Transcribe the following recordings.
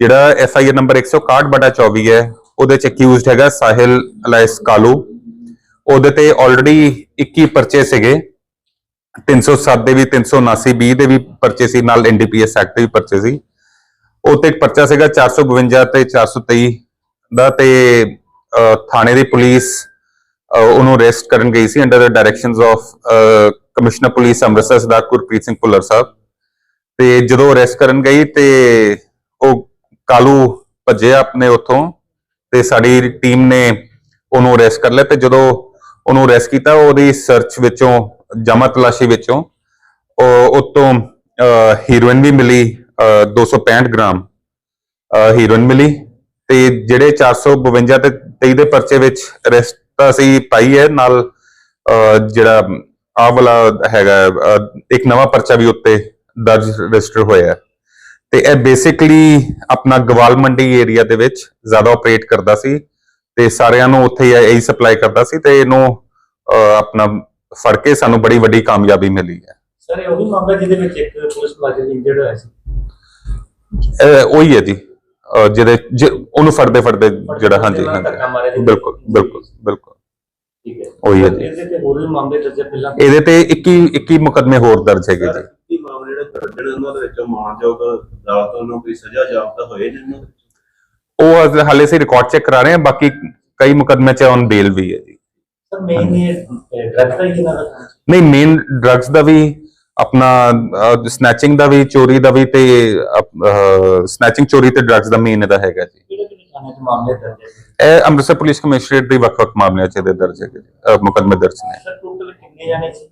ਜਿਹੜਾ F I R number 161/24 ਹੈ, ਉਹਦੇ ਚ ਅਕਿਊਜ਼ਡ ਹੈਗਾ ਸਾਹਿਲ ਅਲਾਈਸ ਕਾਲੂ। ਉਹਦੇ ਤੇ ਆਲਰੇਡੀ 21 ਪਰਚੇ ਸੀਗੇ। 307 ਦੇ ਵੀ 379 ਬੀ ਦੇ ਵੀ ਪਰਚੇ ਸੀ, ਨਾਲ ਐਨਡੀਪੀਐਸ ਐਕਟ ਦੇ ਵੀ ਪਰਚੇ ਸੀ। ਉਹ ਤੇ ਇੱਕ ਪਰਚਾ ਸੀਗਾ 452 ਤੇ 423 ਦਾ ਤੇ ਥਾਣੇ ਦੀ ਪੁਲਿਸ ਉਹਨੂੰ ਅਰੈਸਟ ਕਰਨ ਗਈ ਸੀ under the directions of commissioner police Amritsar Sardar Gurpreet Singh Bhullar Sahib. ਤੇ ਜਦੋਂ ਅਰੈਸਟ ਕਰਨ ਗਈ ਤੇ ਉਹ ਕਾਲੂ ਭੱਜਿਆ ਆਪਣੇ ਉੱਥੋਂ ਤੇ ਸਾਡੀ ਟੀਮ ਨੇ ਉਹਨੂੰ ਅਰੈਸਟ ਕਰ ਲਿਆ ਤੇ ਜਦੋਂ ਉਹਨੂੰ ਅਰੈਸਟ ਕੀਤਾ ਉਹਦੀ ਸਰਚ ਵਿੱਚੋਂ ਜਮਾ ਤਲਾਸ਼ੀ ਵਿੱਚੋਂ ਉਤੋਂ ਹੀਰੋਇਨ ਵੀ ਮਿਲੀ ਅਹ, 265 ਗ੍ਰਾਮ ਹੀਰੋਇਨ ਮਿਲੀ ਤੇ ਜਿਹੜੇ 452 ਤੇ 23 ਦੇ ਪਰਚੇ ਵਿੱਚ ਅਰੈਸਟ ਤਾਂ ਅਸੀਂ ਪਾਈ ਹੈ ਨਾਲ ਜਿਹੜਾ ਆਹ ਵਾਲਾ ਹੈਗਾ ਇੱਕ ਨਵਾਂ ਪਰਚਾ ਵੀ ਉੱਤੇ ਦਰਜ ਰਜਿਸਟਰ ਹੋਇਆ ਹੈ। ਤੇ ਇਹ ਬੇਸਿਕਲੀ ਆਪਣਾ ਗਵਾਲ ਮੰਡੀ ਏਰੀਆ ਦੇ ਵਿੱਚ ਜ਼ਿਆਦਾ ਆਪਰੇਟ ਕਰਦਾ ਸੀ ਤੇ ਸਾਰਿਆਂ ਨੂੰ ਉੱਥੇ ਹੀ ਇਹੀ ਸਪਲਾਈ ਕਰਦਾ ਸੀ ਤੇ ਇਹਨੂੰ ਆਪਣਾ ਫੜ ਕੇ ਸਾਨੂੰ ਬੜੀ ਵੱਡੀ ਕਾਮਯਾਬੀ ਮਿਲੀ ਹੈ। ਸਰ ਇਹ ਉਹੀ ਮਾਮਲਾ ਜਿਹਦੇ ਵਿੱਚ ਇੱਕ ਪੁਲਿਸ ਮੁਲਾਜ਼ਮ ਇੰਜਰਡ ਹੋਇਆ ਸੀ? ਉਹੀ ਹੈ ਜੀ। ਅਹ, ਜਿਹਦੇ ਜਿ- ਉਹਨੂੰ ਫੜਦੇ ਫੜਦੇ ਜਿਹੜਾ ਹਾਂਜੀ ਹਾਂਜੀ। ਬਿਲਕੁਲ ਬਿਲਕੁਲ ਬਿਲਕੁਲ। ਠੀਕ ਹੈ। ਉਹੀ ਹੈ ਜੀ। ਇਹਦੇ ਤੇ ਹੋਰ ਵੀ ਮਾਮਲੇ ਦਰਜ ਪਹਿਲਾਂ? ਇਹਦੇ ਤੇ 21 21 ਮੁਕਦਮੇ ਹੋਰ ਦਰਜ ਹੈਗੇ ਜੀ। ਜਿਹੜੇ ਉਹਨਾਂ ਦੇ ਵਿੱਚੋਂ ਮਾਨਯੋਗ ਅਦਾਲਤ ਨੂੰ ਕੋਈ ਸਜ਼ਾ ਜਾਪਦਾ ਹੋਏ ਜਿਹਨਾਂ ਦੇ ਉਹ ਅੱਜ ਹਾਲੇ ਅਸੀਂ ਰਿਕਾਰਡ ਚੈੱਕ ਕਰਾ ਰਹੇ ਹਾਂ ਬਾਕੀ ਕਈ ਮੁਕਦਮੇ ਚ ਔਨ ਬੇਲ ਵੀ ਹੈ ਜੀ। ਸਰ ਮੇਨ ਇਹ ਡਰਗ ਦਾ ਹੀ ਦਾ ਸੀ। ਨਹੀਂ ਮੇਨ ਡਰੱਗਸ ਦਾ ਵੀ ਆਪਣਾ ਸਨੈਚਿੰਗ ਦਾ ਵੀ ਚੋਰੀ ਦਾ ਵੀ ਤੇ ਸਨੈਚਿੰਗ ਚੋਰੀ ਤੇ ਡਰੱਗਸ ਦਾ ਮੇਨ ਇਹਦਾ ਹੈਗਾ ਜੀ। ਹੈ? ਇਹ ਅੰਮ੍ਰਿਤਸਰ ਪੁਲਿਸ ਕਮਿਸ਼ਨਰੇਟ ਦੇ ਵੱਖ-ਵੱਖ ਮਾਮਲਿਆਂ ਚ ਇਹਦੇ ਦਰਜ ਅਹ, ਮੁਕੱਦਮੇ ਦਰਜ ਨੇ। ਸਰ ਟੋਟਲ ਕਿੰਨੇ ਜਾਣੇ ਸੀ?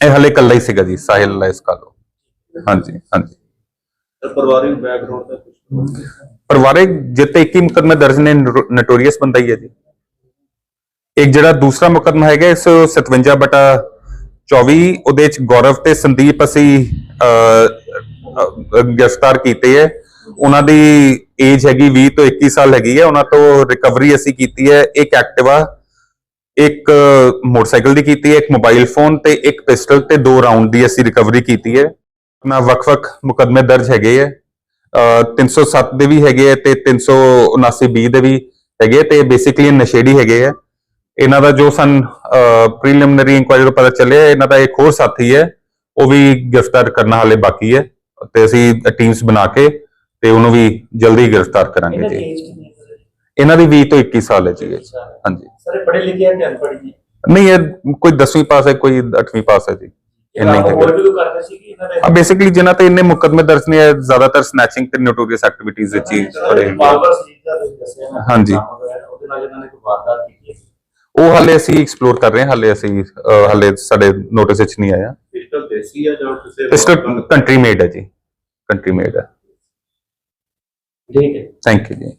ਇਹ ਹਲੇ ਕੱਲਾ ਹੀ ਸੀਗਾ ਜੀ ਸਾਹਿਲ ਲਾਇਸ ਕਾਲੋ। ਹਾਂਜੀ ਹਾਂਜੀ। ਪਰਿਵਾਰਿਕ ਬੈਕਗ੍ਰਾਉਂਡ ਦਾ ਕੁਝ ਪਰਿਵਾਰਿਕ ਜਿੱਤੇ 21 ਮੁਕੱਦਮੇ ਦਰਜ ਨੇ ਨੋਟੋਰੀਅਸ ਬੰਦਾ ਹੀ ਹੈ ਜੀ। ਇੱਕ ਜਿਹੜਾ ਦੂਸਰਾ ਮੁਕੱਦਮਾ ਹੈਗਾ 157 ਬਟਾ 24 ਉਹਦੇ ਚ ਗੌਰਵ ਤੇ ਸੰਦੀਪ ਅਸੀਂ ਗ੍ਰਿਫਤਾਰ ਕੀਤੇ ਹੈ। ਉਹਨਾਂ ਦੀ ਏਜ ਹੈਗੀ 20 ਤੋਂ 21 ਸਾਲ ਹੈਗੀ ਹੈ। ਉਹਨਾਂ ਤੋਂ ਰਿਕਵਰੀ ਅਸੀਂ ਕੀਤੀ ਹੈ। ਇੱਕ ਐਕਟਿਵਾ ਇੱਕ ਮੋਟਰਸਾਈਕਲ ਦੀ ਕੀਤੀ ਹੈ ਇੱਕ ਮੋਬਾਈਲ ਫੋਨ ਤੇ ਇੱਕ ਪਿਸਟਲ ਤੇ ਦੋ ਰਾਉਂਡ ਦੀ ਅਸੀਂ ਰਿਕਵਰੀ ਕੀਤੀ ਹੈ। ਨਾ ਵੱਖ-ਵੱਖ ਮੁਕੱਦਮੇ ਦਰਜ ਹੈਗੇ ਹੈ ਅਹ 307 ਦੇ ਵੀ ਹੈਗੇ ਆ ਤੇ 379 ਬੀ ਦੇ ਵੀ ਹੈਗੇ ਆ ਤੇ ਬੇਸਿਕਲੀ ਨਸ਼ੇੜੀ ਹੈਗੇ ਆ। ਇਹਨਾਂ ਦਾ ਜੋ ਸਨ ਪ੍ਰੀਲਿਮਿਨਰੀ ਇਨਕੁਆਇਰੀ ਤੋਂ ਪਤਾ ਚੱਲਿਆ ਇਹਨਾਂ ਦਾ ਇੱਕ ਹੋਰ ਸਾਥੀ ਹੈ ਉਹ ਵੀ ਗ੍ਰਿਫਤਾਰ ਕਰਨਾ ਹਾਲੇ ਬਾਕੀ ਹੈ ਤੇ ਅਸੀਂ ਟੀਮਸ ਬਣਾ ਕੇ ਤੇ ਉਹਨੂੰ ਵੀ ਜਲਦੀ ਗ੍ਰਿਫਤਾਰ ਕਰਾਂਗੇ ਇਹਨਾਂ ਦੀ ਜੀ ਹੈ ਇਹਨਾਂ ਦੀ 20 ਤੋਂ 21 ਸਾਲ ਹੈ ਜੀ। ਹਾਂਜੀ। ਸਰ ਪੜ੍ਹੇ ਲਿਖੇ ਹੈ ਕਿ ਅਨਪੜ੍ਹ ਜੀ? ਨਹੀਂ ਇਹ ਕੋਈ 10ਵੀਂ ਪਾਸ ਹੈ ਕੋਈ 8ਵੀਂ ਪਾਸ ਹੈ ਜੀ। ਇੰਨਾ ਹੀ ਇਹਨਾਂ ਹੈਗਾ ਹੋਰ ਵੀ ਕੋਈ ਕਰਦੇ ਸੀ ਕਿ ਇਹਨਾਂ ਦੇ ਆ ਬੇਸਿਕਲੀ ਜਿਨ੍ਹਾਂ ਤੇ ਇੰਨੇ ਮੁਕੱਦਮੇ ਦਰਜ ਨੇ ਇਹ ਜ਼ਿਆਦਾਤਰ ਸਨੈਚਿੰਗ ਤੇ ਨੋਟੋਰੀਅਸ ਐਕਟੀਵਿਟੀਜ਼ ਵਿੱਚ ਹੀ ਨਾ ਹਾਂਜੀ। ਉਹ ਹਾਲੇ ਅਸੀਂ ਐਕਸਪਲੋਰ ਕਰ ਰਹੇ ਹਾਂ ਹਾਲੇ ਅਸੀਂ ਹਾਲੇ ਸਾਡੇ ਨੋਟਿਸ ਵਿੱਚ ਨਹੀਂ ਆਇਆ। ਪਿਸਟਲ ਦੇਸੀ ਆ ਜਾਂ ਕਿਸੇ ਪਿਸਟਲ ਕੰਟਰੀ ਮੇਡ ਹੈ ਜੀ। ਕੰਟਰੀ ਮੇਡ ਹੈ। ਠੀਕ ਹੈ। ਥੈਂਕ ਯੂ ਜੀ।